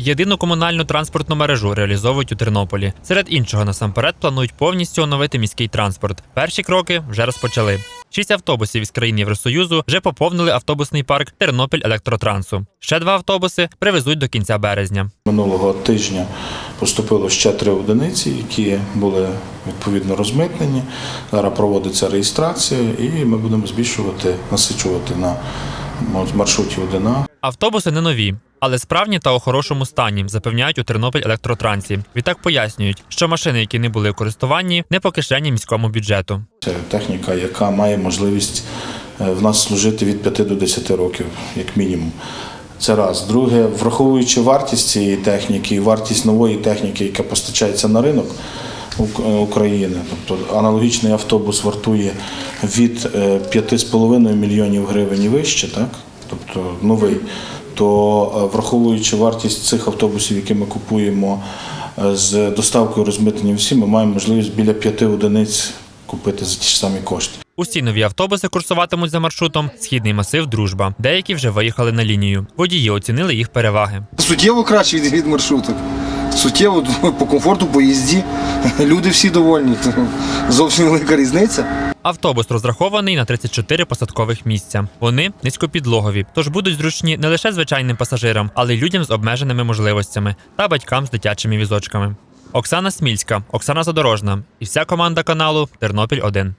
Єдину комунальну транспортну мережу реалізовують у Тернополі. Серед іншого, насамперед, планують повністю оновити міський транспорт. Перші кроки вже розпочали. Шість автобусів із країн Євросоюзу вже поповнили автобусний парк Тернопіль Електротрансу. Ще два автобуси привезуть до кінця березня. Минулого тижня поступило ще три одиниці, які були відповідно розмитнені. Зараз проводиться реєстрація, і ми будемо збільшувати, насичувати на маршруті 1А. Автобуси не нові, але справні та у хорошому стані, запевняють у Тернопіль Електротрансі. Відтак пояснюють, що машини, які не були у користуванні, не по кишені міському бюджету. Це техніка, яка має можливість е, в нас служити від 5 до 10 років, як мінімум. Це раз. Друге, враховуючи вартість цієї техніки вартість нової техніки, яка постачається на ринок України, тобто аналогічний автобус вартує від е, 5,5 мільйонів гривень і вище, так? тобто новий, то е, враховуючи вартість цих автобусів, які ми купуємо е, з доставкою розмитнення всі, ми маємо можливість біля 5 одиниць купити за ті ж самі кошти. Усі нові автобуси курсуватимуть за маршрутом Східний масив Дружба. Деякі вже виїхали на лінію. Водії оцінили їх переваги. Суттєво краще від, від маршруток. Суттєво по комфорту, по їзді. Люди всі довольні. Зовсім велика різниця. Автобус розрахований на 34 посадкових місця. Вони низькопідлогові, тож будуть зручні не лише звичайним пасажирам, але й людям з обмеженими можливостями та батькам з дитячими візочками. Оксана Смільська, Оксана Задорожна і вся команда каналу Тернопіль 1